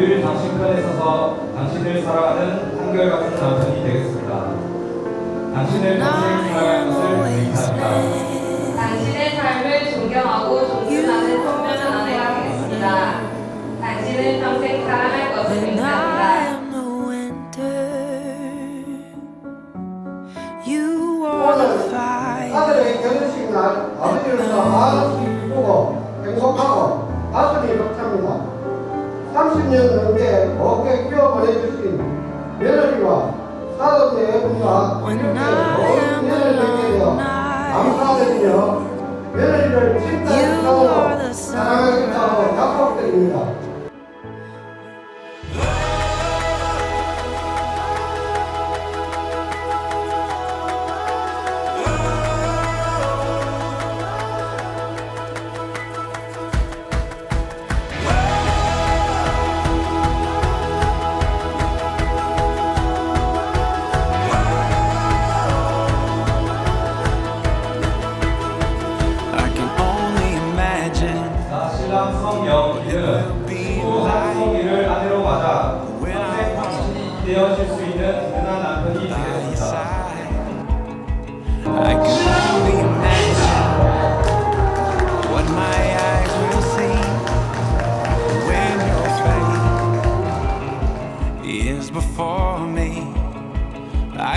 늘 당신 편에 서서 당신을 사랑하는 한결같은 남편이 되겠습니다. 당신을 평생 사랑할 것을 의지합니다. 당신의 삶을 존경하고 존중하는 선명한 아내가 되겠습니다. 당신을 평생 사랑할 것을 When I 믿습니다. am the winter, you. 아들의 결혼식 날 아버지로서 행복하고. 30년 넘게 어깨 끼워 보내주신 며느리와 사돈의 애분과 이렇게 되어 alone, 감사드리며 며느리를 sun. 사랑하겠다고 약속드립니다.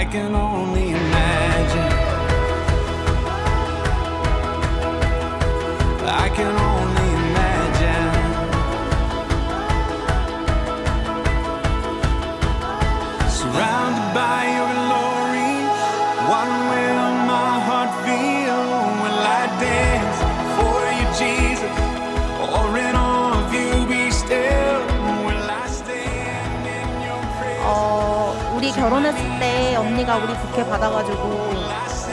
I can only imagine. I can only 우리 결혼했을 때 언니가 우리 부케 받아가지고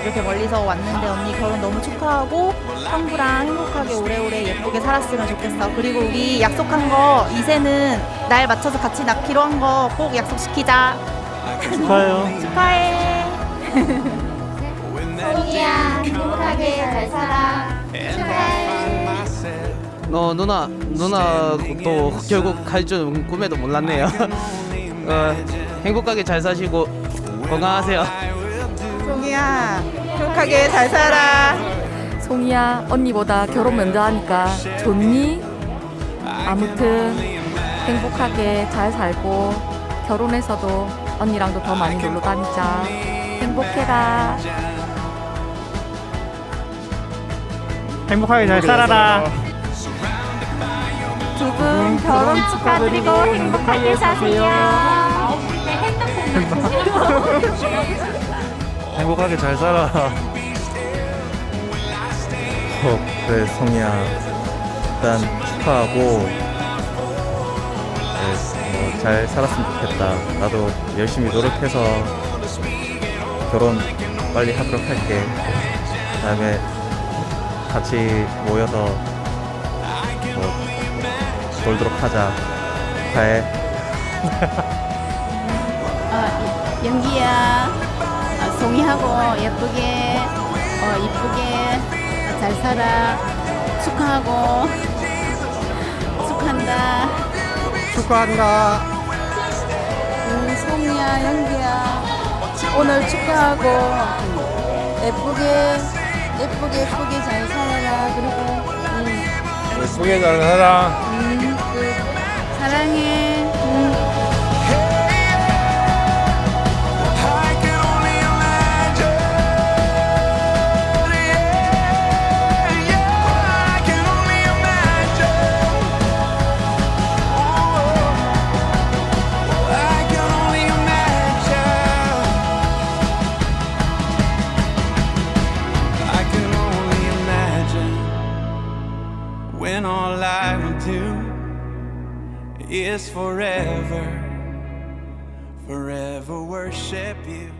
이렇게 멀리서 왔는데 언니 결혼 너무 축하하고 형부랑 행복하게 오래오래 예쁘게 살았으면 좋겠어. 그리고 우리 약속한 거 이제는 날 맞춰서 같이 낳기로 한 거 꼭 약속시키자. 축하해요. 축하해. Day 행복하게 잘 살아. myself 어 누나 누나 또 결국 갈 줄은 꿈에도 몰랐네요. 어, 행복하게 잘 사시고 건강하세요. 송이야 행복하게 잘 살아. 송이야 언니보다 결혼 먼저 하니까 좋니? 아무튼 행복하게 잘 살고 결혼해서도 언니랑도 더 많이 놀러 다니자 행복해라 행복하게 잘 살아라. 두 분 결혼 축하드리고 행복하게 사세요. 행복하게 잘 살아. 어, 그래 성이야. 일단 축하하고 네, 뭐, 잘 살았으면 좋겠다. 나도 열심히 노력해서 결혼 빨리 하도록 할게. 그 다음에 같이 모여서 뭐 놀도록 하자. 축하해 연기야. 어, 송이하고 예쁘게 어, 이쁘게 잘 살아. 축하하고. 축한다. 축하한다. 음, 송이야 연기야. 오늘 축하하고 예쁘게 예쁘게 예쁘게 잘 살아라. 그리고 음, 예쁘게 잘 살아. 음, 그, 사랑해. 음. I will do is forever forever worship you.